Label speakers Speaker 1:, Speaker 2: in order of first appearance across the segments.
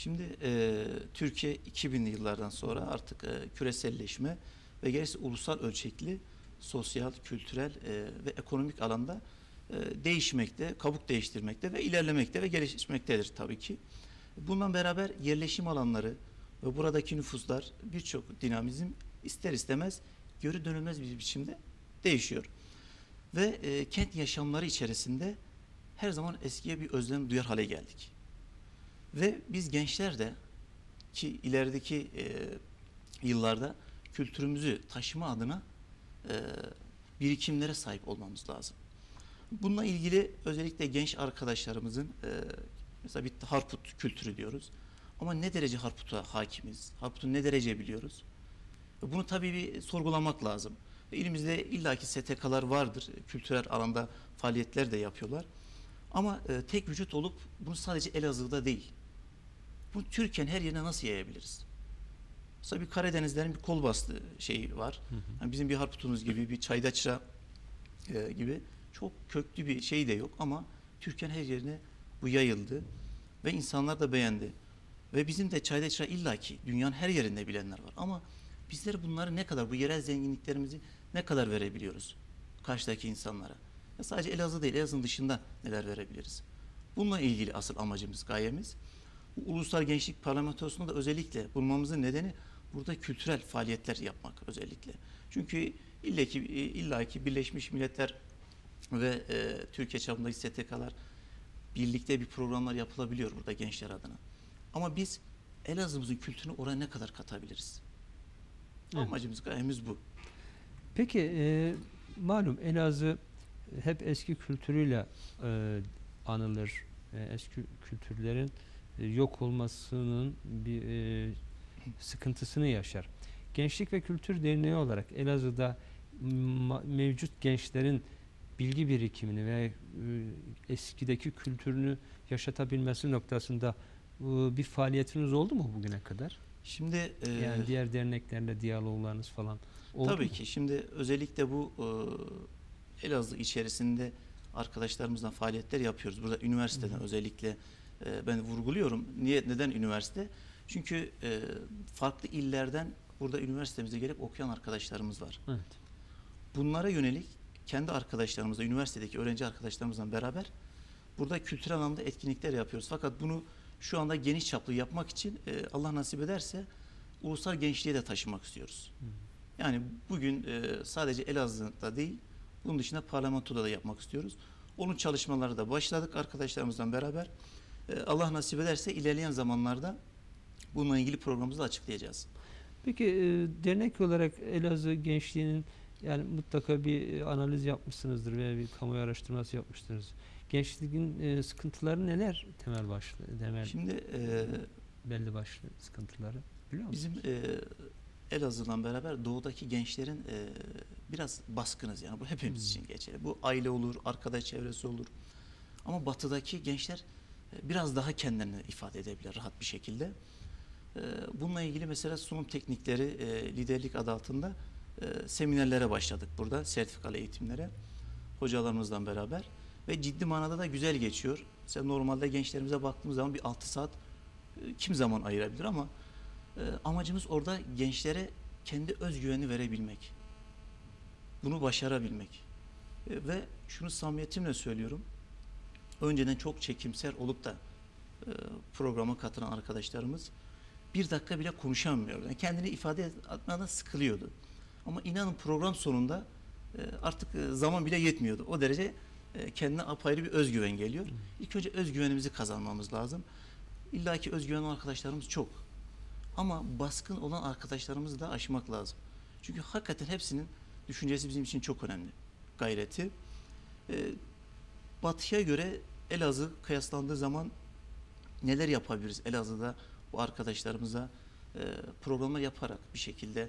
Speaker 1: Şimdi e, Türkiye 2000'li yıllardan sonra artık e, küreselleşme ve gerisi ulusal ölçekli sosyal, kültürel e, ve ekonomik alanda e, değişmekte, kabuk değiştirmekte ve ilerlemekte ve gelişmektedir tabii ki. Bundan beraber yerleşim alanları ve buradaki nüfuslar birçok dinamizm ister istemez görü dönülmez bir biçimde değişiyor. Ve e, kent yaşamları içerisinde her zaman eskiye bir özlem duyar hale geldik. Ve biz gençler de ki ilerideki e, yıllarda kültürümüzü taşıma adına e, birikimlere sahip olmamız lazım. Bununla ilgili özellikle genç arkadaşlarımızın e, mesela bir harput kültürü diyoruz. Ama ne derece harputa hakimiz? Harputu ne derece biliyoruz? E, Bunu tabii bir sorgulamak lazım. E, İlimizde illaki STK'lar vardır. E, Kültürel alanda faaliyetler de yapıyorlar. Ama e, tek vücut olup bunu sadece Elazığ'da değil. Bunu Türkiye'nin her yerine nasıl yayabiliriz? Mesela bir Karadenizlerin bir kol bastı şeyi var. Yani bizim bir harputumuz gibi, bir çaydaçra e, gibi çok köklü bir şey de yok ama Türkiye'nin her yerine bu yayıldı ve insanlar da beğendi. Ve bizim de çaydaçra illaki dünyanın her yerinde bilenler var ama bizler bunları ne kadar bu yerel zenginliklerimizi ne kadar verebiliyoruz karşıdaki insanlara? Ya sadece Elazığ değil, Elazığ'ın dışında neler verebiliriz? Bununla ilgili asıl amacımız, gayemiz. Bu Ulusal Gençlik Parlamentosu'nda da özellikle bulmamızın nedeni burada kültürel faaliyetler yapmak özellikle. Çünkü illaki, illaki Birleşmiş Milletler ve e, Türkiye çapındaki STK'lar birlikte bir programlar yapılabiliyor burada gençler adına. Ama biz Elazığ'ımızın kültürünü oraya ne kadar katabiliriz?
Speaker 2: Evet.
Speaker 1: Amacımız, gayemiz bu.
Speaker 2: Peki e, malum Elazığ hep eski kültürüyle e, anılır. E, eski kültürlerin yok olmasının bir e, sıkıntısını yaşar. Gençlik ve Kültür Derneği olarak Elazığ'da mevcut gençlerin bilgi birikimini ve e, eskideki kültürünü yaşatabilmesi noktasında e, bir faaliyetiniz oldu mu bugüne kadar?
Speaker 1: Şimdi e,
Speaker 2: Yani diğer derneklerle diyaloglarınız falan oldu
Speaker 1: Tabii
Speaker 2: mu?
Speaker 1: ki. Şimdi özellikle bu e, Elazığ içerisinde arkadaşlarımızla faaliyetler yapıyoruz. Burada üniversiteden
Speaker 2: hı.
Speaker 1: özellikle e, ben vurguluyorum. Niye neden üniversite? Çünkü e, farklı illerden burada üniversitemize gelip okuyan arkadaşlarımız var.
Speaker 2: Evet.
Speaker 1: Bunlara yönelik kendi arkadaşlarımızla, üniversitedeki öğrenci arkadaşlarımızla beraber burada kültürel anlamda etkinlikler yapıyoruz. Fakat bunu şu anda geniş çaplı yapmak için e, Allah nasip ederse ulusal gençliğe de taşımak istiyoruz.
Speaker 2: Hı.
Speaker 1: Yani bugün e, sadece Elazığ'da değil, bunun dışında parlamentoda da yapmak istiyoruz. Onun çalışmaları da başladık arkadaşlarımızla beraber. E, Allah nasip ederse ilerleyen zamanlarda bununla ilgili programımızı açıklayacağız.
Speaker 2: Peki e, dernek olarak Elazığ gençliğinin yani mutlaka bir e, analiz yapmışsınızdır veya bir kamuoyu araştırması yapmışsınız. Gençliğin e, sıkıntıları neler temel başlı, temel
Speaker 1: Şimdi e,
Speaker 2: belli başlı sıkıntıları biliyor musunuz?
Speaker 1: bizim e, Elazığ'la beraber doğudaki gençlerin e, biraz baskınız yani bu hepimiz
Speaker 2: Hmm.
Speaker 1: için geçerli. Bu aile olur, arkadaş çevresi olur. Ama batıdaki gençler biraz daha kendilerini ifade edebilir rahat bir şekilde. E, bununla ilgili mesela sunum teknikleri e, liderlik adı altında e, seminerlere başladık burada sertifikalı eğitimlere hocalarımızla beraber ve ciddi manada da güzel geçiyor. Mesela normalde gençlerimize baktığımız zaman bir 6 saat e, kim zaman ayırabilir ama amacımız orada gençlere kendi özgüveni verebilmek. Bunu başarabilmek. Ve şunu samimiyetimle söylüyorum. Önceden çok çekimser olup da e, programa katılan arkadaşlarımız bir dakika bile konuşamıyordu. Yani kendini ifade etmeden sıkılıyordu. Ama inanın program sonunda e, artık e, zaman bile yetmiyordu. O derece e, kendine apayrı bir özgüven geliyor. İlk önce özgüvenimizi kazanmamız lazım. İlla ki özgüven olan arkadaşlarımız çok. Ama baskın olan arkadaşlarımızı da aşmak lazım. Çünkü hakikaten hepsinin düşüncesi bizim için çok önemli. Gayreti. Ee, batıya göre Elazığ kıyaslandığı zaman neler yapabiliriz Elazığ'da bu arkadaşlarımıza e, programlar yaparak bir şekilde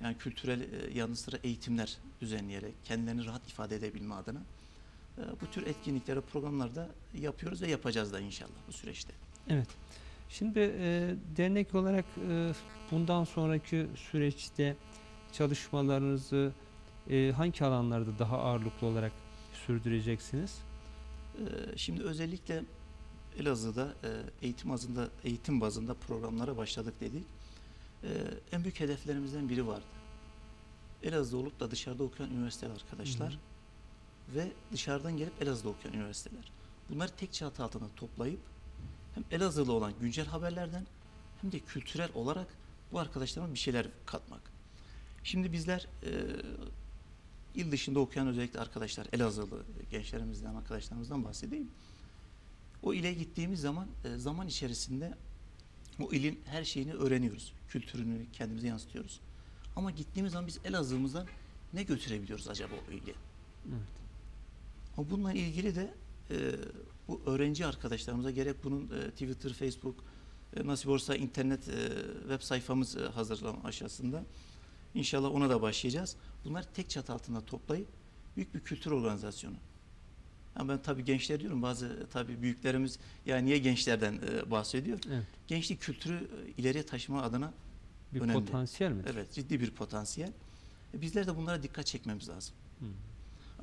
Speaker 1: yani kültürel e, yanı sıra eğitimler düzenleyerek kendilerini rahat ifade edebilme adına e, bu tür etkinliklere programlarda yapıyoruz ve yapacağız da inşallah bu süreçte.
Speaker 2: Evet. Şimdi e, dernek olarak e, bundan sonraki süreçte çalışmalarınızı e, hangi alanlarda daha ağırlıklı olarak sürdüreceksiniz?
Speaker 1: Ee, Şimdi özellikle Elazığ'da e, eğitim bazında eğitim bazında programlara başladık dedik. E, en büyük hedeflerimizden biri vardı. Elazığ'da olup da dışarıda okuyan üniversiteler arkadaşlar
Speaker 2: Hı
Speaker 1: ve dışarıdan gelip Elazığ'da okuyan üniversiteler. Bunları tek çatı altında toplayıp hem Elazığ'da olan güncel haberlerden hem de kültürel olarak bu arkadaşlarıma bir şeyler katmak. Şimdi bizler e, il dışında okuyan özellikle arkadaşlar Elazığlı gençlerimizden, arkadaşlarımızdan bahsedeyim. O ile gittiğimiz zaman e, zaman içerisinde o ilin her şeyini öğreniyoruz. Kültürünü kendimize yansıtıyoruz. Ama gittiğimiz zaman biz Elazığ'ımızdan ne götürebiliyoruz acaba o ile?
Speaker 2: Evet.
Speaker 1: Ama bununla ilgili de e, bu öğrenci arkadaşlarımıza gerek bunun e, Twitter, Facebook, e, nasip olursa internet e, web sayfamız e, hazırlama aşamasında. İnşallah ona da başlayacağız. Bunları tek çatı altında toplayıp büyük bir kültür organizasyonu. Yani ben tabii gençler diyorum bazı tabii büyüklerimiz ya niye gençlerden e, bahsediyor?
Speaker 2: Evet.
Speaker 1: Gençlik kültürü e, ileriye taşıma adına
Speaker 2: Bir
Speaker 1: Önemli.
Speaker 2: potansiyel midir?
Speaker 1: evet ciddi bir potansiyel. E, bizler de bunlara dikkat çekmemiz lazım.
Speaker 2: Hı.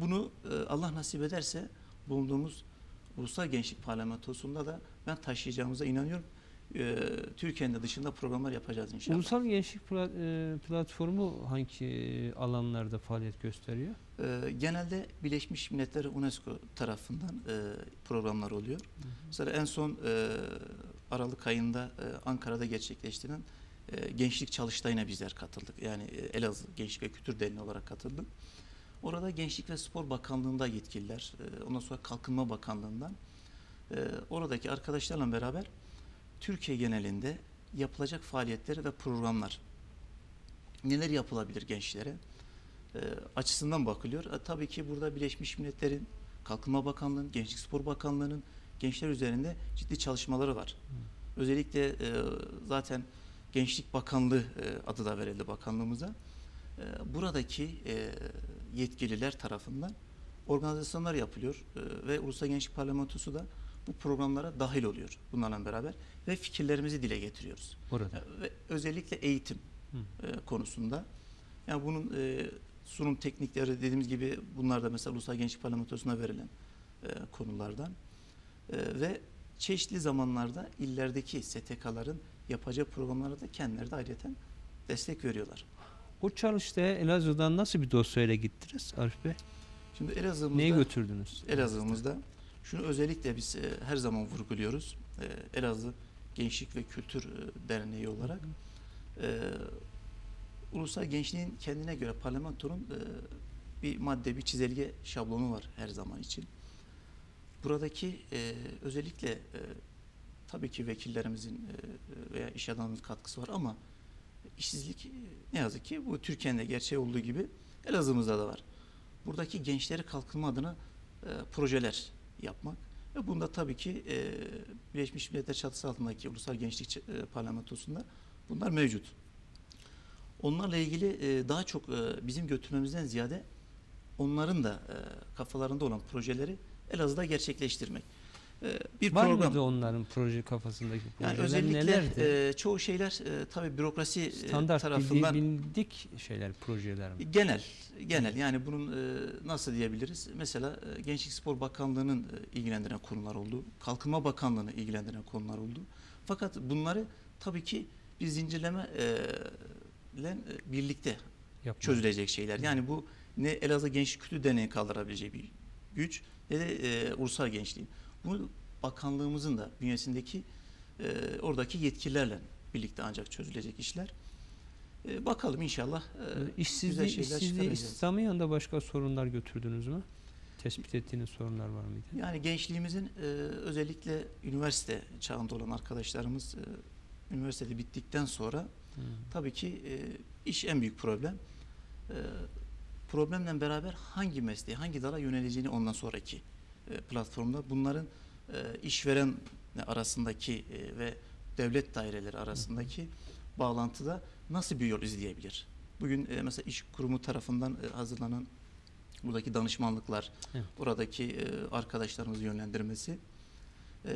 Speaker 1: Bunu e, Allah nasip ederse bulunduğumuz Ulusal Gençlik Parlamentosu'nda da ben taşıyacağımıza inanıyorum. E, Türkiye'nin de dışında programlar yapacağız inşallah.
Speaker 2: Ulusal Gençlik Pla- e, Platformu hangi e, alanlarda faaliyet gösteriyor?
Speaker 1: E, genelde Birleşmiş Milletler UNESCO tarafından e, programlar oluyor. Mesela en son e, Aralık ayında e, Ankara'da gerçekleştirilen e, Gençlik Çalıştayı'na bizler katıldık. Yani e, Elazığ Gençlik ve Kültür Derneği olarak katıldık. Orada Gençlik ve Spor Bakanlığı'nda yetkililer, e, ondan sonra Kalkınma Bakanlığı'ndan e, oradaki arkadaşlarla beraber Türkiye genelinde yapılacak faaliyetleri ve programlar neler yapılabilir gençlere e, açısından bakılıyor. E, tabii ki burada Birleşmiş Milletler'in Kalkınma Bakanlığı'nın, Gençlik Spor Bakanlığı'nın gençler üzerinde ciddi çalışmaları var. Özellikle e, zaten Gençlik Bakanlığı e, adı da verildi bakanlığımıza. E, buradaki e, yetkililer tarafından organizasyonlar yapılıyor e, ve Ulusal Gençlik Parlamentosu da bu programlara dahil oluyor bunlarla beraber ve fikirlerimizi dile getiriyoruz.
Speaker 2: Orada.
Speaker 1: E, Ve özellikle eğitim e, konusunda. Yani bunun e, sunum teknikleri dediğimiz gibi bunlar da mesela Ulusal Gençlik Parlamentosu'na verilen e, konulardan. E, ve çeşitli zamanlarda illerdeki STK'ların yapacağı programlara da kendileri de ayrıca destek veriyorlar.
Speaker 2: O çalıştaya Elazığ'dan nasıl bir dosyayla gittiniz Arif Bey?
Speaker 1: Şimdi Elazığ'ımızda
Speaker 2: Neyi götürdünüz?
Speaker 1: Elazığ'ımızda şunu özellikle biz e, her zaman vurguluyoruz. E, Elazığ Gençlik ve Kültür e, Derneği olarak e, ulusal gençliğin kendine göre parlamentonun e, bir madde, bir çizelge şablonu var her zaman için. Buradaki e, özellikle e, tabii ki vekillerimizin e, veya iş adamımızın katkısı var ama işsizlik e, ne yazık ki bu Türkiye'nin de gerçeği olduğu gibi Elazığ'ımızda da var. Buradaki gençleri kalkınma adına e, projeler yapmak ve bunda tabii ki e, Birleşmiş Milletler çatısı altındaki Ulusal Gençlik Parlamentosu'nda bunlar mevcut. Onlarla ilgili e, daha çok e, bizim götürmemizden ziyade onların da e, kafalarında olan projeleri Elazığ'da gerçekleştirmek. E, bir
Speaker 2: Var
Speaker 1: program
Speaker 2: mıydı onların proje kafasındaki
Speaker 1: yani
Speaker 2: projeler
Speaker 1: özellikle
Speaker 2: nelerdi?
Speaker 1: e, çoğu şeyler e, tabii bürokrasi e,
Speaker 2: Standart
Speaker 1: tarafından
Speaker 2: bildi- bildik şeyler, projeler mi?
Speaker 1: Genel, genel yani bunun e, nasıl diyebiliriz? Mesela e, Gençlik Spor Bakanlığı'nın e, ilgilendiren konular oldu. Kalkınma Bakanlığı'nı ilgilendiren konular oldu. Fakat bunları tabii ki bir zincirleme e, ile e, birlikte
Speaker 2: Yapma.
Speaker 1: çözülecek şeyler. Yani bu ne Elazığ Gençlik Kültür Derneği kaldırabileceği bir güç ne de e, ulusal gençliğin. Bunu bakanlığımızın da bünyesindeki e, oradaki yetkililerle birlikte ancak çözülecek işler. E, bakalım inşallah. e, güzel
Speaker 2: İşsizliği,
Speaker 1: şeyler
Speaker 2: işsizliği. İslami yanında başka sorunlar götürdünüz mü? Tespit ettiğiniz sorunlar var mıydı?
Speaker 1: Yani gençliğimizin e, özellikle üniversite çağında olan arkadaşlarımız e, üniversitede bittikten sonra
Speaker 2: Hı.
Speaker 1: tabii ki e, iş en büyük problem. E, problemle beraber hangi mesleğe, hangi dala yöneleceğini ondan sonraki e, platformda bunların e, işveren arasındaki e, ve devlet daireleri arasındaki bağlantıda nasıl bir yol izleyebilir? Bugün e, mesela iş kurumu tarafından e, hazırlanan buradaki danışmanlıklar,
Speaker 2: Evet.
Speaker 1: buradaki e, arkadaşlarımızı yönlendirmesi. E,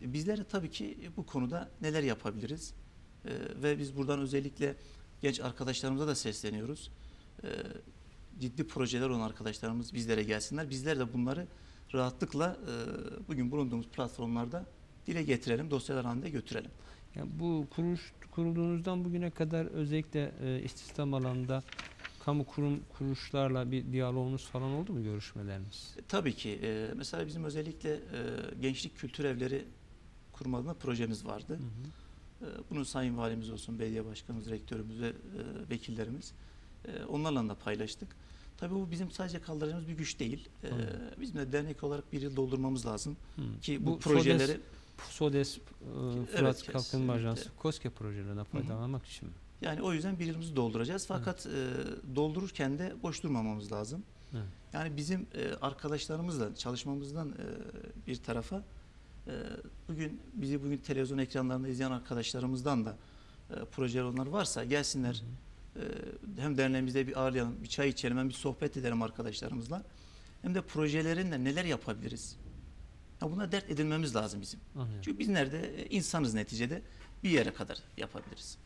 Speaker 1: bizler tabii ki bu konuda neler yapabiliriz? E, ve biz buradan özellikle genç arkadaşlarımıza da sesleniyoruz. E, ciddi projeler olan arkadaşlarımız bizlere gelsinler. Bizler de bunları rahatlıkla e, bugün bulunduğumuz platformlarda dile getirelim, dosyalar halinde götürelim.
Speaker 2: Yani bu kuruluş kurulduğunuzdan bugüne kadar özellikle e, istihdam alanında kamu kurum kuruluşlarla bir diyaloğunuz falan oldu mu görüşmeleriniz?
Speaker 1: E, Tabii ki e, mesela bizim özellikle e, gençlik kültür evleri kurma adına projemiz vardı.
Speaker 2: Hı hı.
Speaker 1: E, Bunu Sayın Valimiz olsun, belediye başkanımız, rektörümüz ve e, vekillerimiz e, onlarla da paylaştık. Tabii bu bizim sadece kaldıracağımız bir güç değil. E,
Speaker 2: Anladım.
Speaker 1: Bizim de dernek olarak bir yıl doldurmamız lazım
Speaker 2: Hı.
Speaker 1: ki bu,
Speaker 2: Bu
Speaker 1: projeleri
Speaker 2: SODES, SODES e,
Speaker 1: Evet,
Speaker 2: Fırat
Speaker 1: kesinlikle.
Speaker 2: Kalkınma Ajansı KOSGE projelerine faydalanmak için mi?
Speaker 1: yani o yüzden bir yılımızı dolduracağız. Fakat e, doldururken de boş durmamamız lazım.
Speaker 2: Evet.
Speaker 1: Yani bizim e, arkadaşlarımızla çalışmamızdan e, bir tarafa e, bugün bizi bugün televizyon ekranlarında izleyen arkadaşlarımızdan da e, projeler onlar varsa gelsinler.
Speaker 2: Hı
Speaker 1: hem derneğimizde bir ağırlayalım, bir çay içelim, hem bir sohbet edelim arkadaşlarımızla. Hem de projelerinle neler yapabiliriz? Ya buna dert edilmemiz lazım bizim.
Speaker 2: Anlıyorum.
Speaker 1: Çünkü biz nerede e, insanız neticede bir yere kadar yapabiliriz.